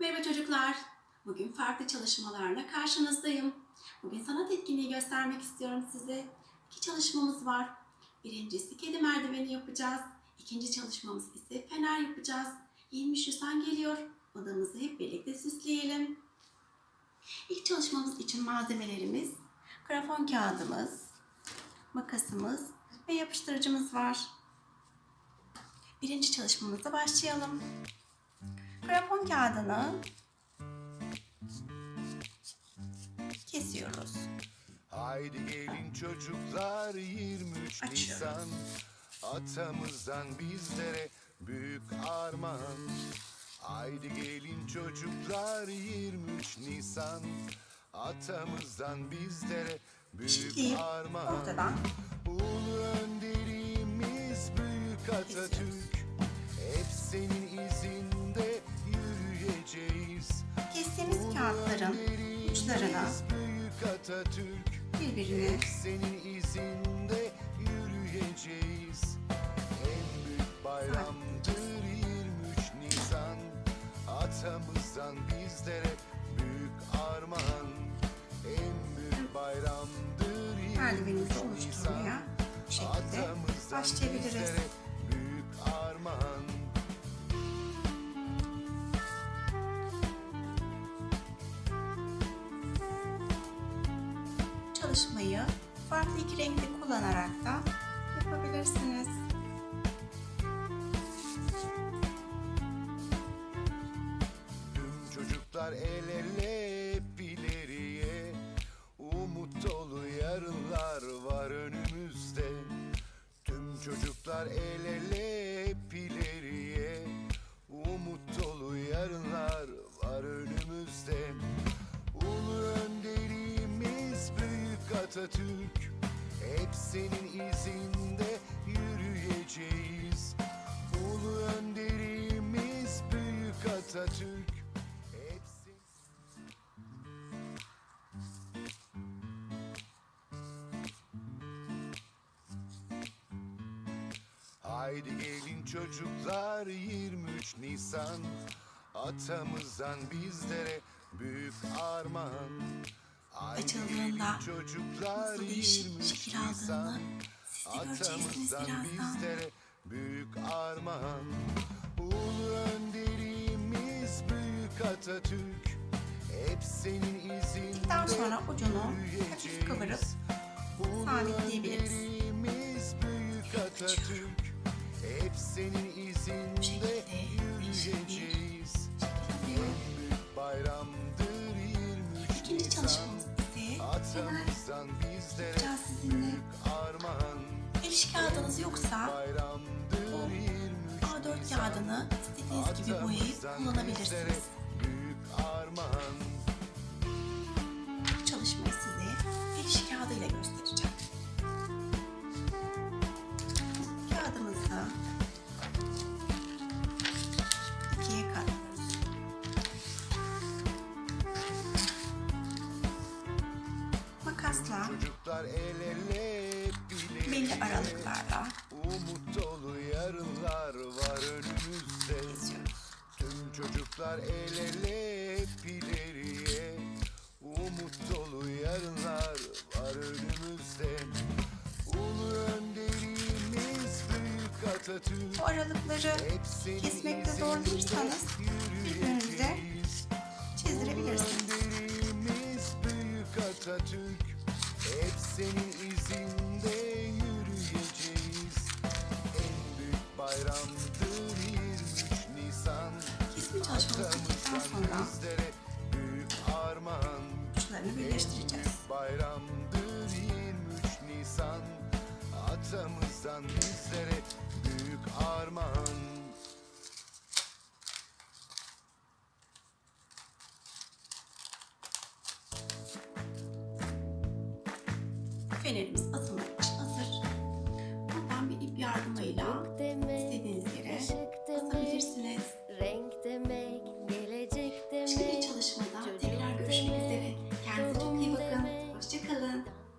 Merhaba çocuklar. Bugün farklı çalışmalarla karşınızdayım. Bugün sanat etkinliği göstermek istiyorum size. İki çalışmamız var. Birincisi kedi merdiveni yapacağız. İkinci çalışmamız ise fener yapacağız. 23 Nisan geliyor. Odamızı hep birlikte süsleyelim. İlk çalışmamız için malzemelerimiz grafon kağıdımız, makasımız ve yapıştırıcımız var. Birinci çalışmamıza başlayalım. Grafon kağıdını kesiyoruz. Haydi gelin çocuklar 23 Açıyorum. Nisan. Atamızdan bizlere büyük armağan. Haydi gelin çocuklar 23 Nisan. Atamızdan bizlere büyük armağan. Ortadan. Ulu önderimiz büyük Atatürk. Hep senin yürüyeceğiz kestiğimiz kağıtların uçlarına birbirine bayramdır 23 Nisan. Atamızdan bizlere büyük armağan. En büyük bayramdır 23 merdivenimizi Nisan. Atamızdan bizlere büyük armağan. Çalışmayı farklı iki renkte kullanarak da yapabilirsiniz. Çocuklar el Atatürk Hep senin izinde yürüyeceğiz Ulu önderimiz büyük Atatürk. Haydi gelin çocuklar 23 Nisan Atamızdan bizlere büyük armağan Açıldığında nasıl değişik 23 şekil aldığını siz de göreceksiniz birazdan. büyük armağan. Ulu önderimiz büyük Atatürk. Hep senin izinde Daha sonra ucunu hafif kıvırıp sabitleyebiliriz. büyük Atatürk. Hep senin izinde yürüyeceğiz. En büyük bayramdır bizlere yapacağız sizinle. Eriş kağıdınız yoksa bu 23 A4 Nisan. kağıdını istediğiniz gibi boyayıp kullanabilirsiniz. Çocuklar el ele ileri. belli aralıklarla Umut dolu yarınlar var önümüzde. Tüm çocuklar el ele hep ileriye Umut dolu yarınlar var önümüzde Ulu önderimiz büyük Atatürk Bu aralıkları Hep senin kesmekte izinde zorlanırsanız birbirinize yürüyeceğiz. çizdirebilirsiniz. Önderimiz büyük Atatürk Hep senin izinde yürüyeceğiz. En büyük bayramdır 23 Nisan. Kesim çalışmamız bittikten sonra bizlere büyük armağan. Uçlarını birleştireceğiz. Bayramdır 23 Nisan. Atamızdan bizlere büyük armağan fenerimiz.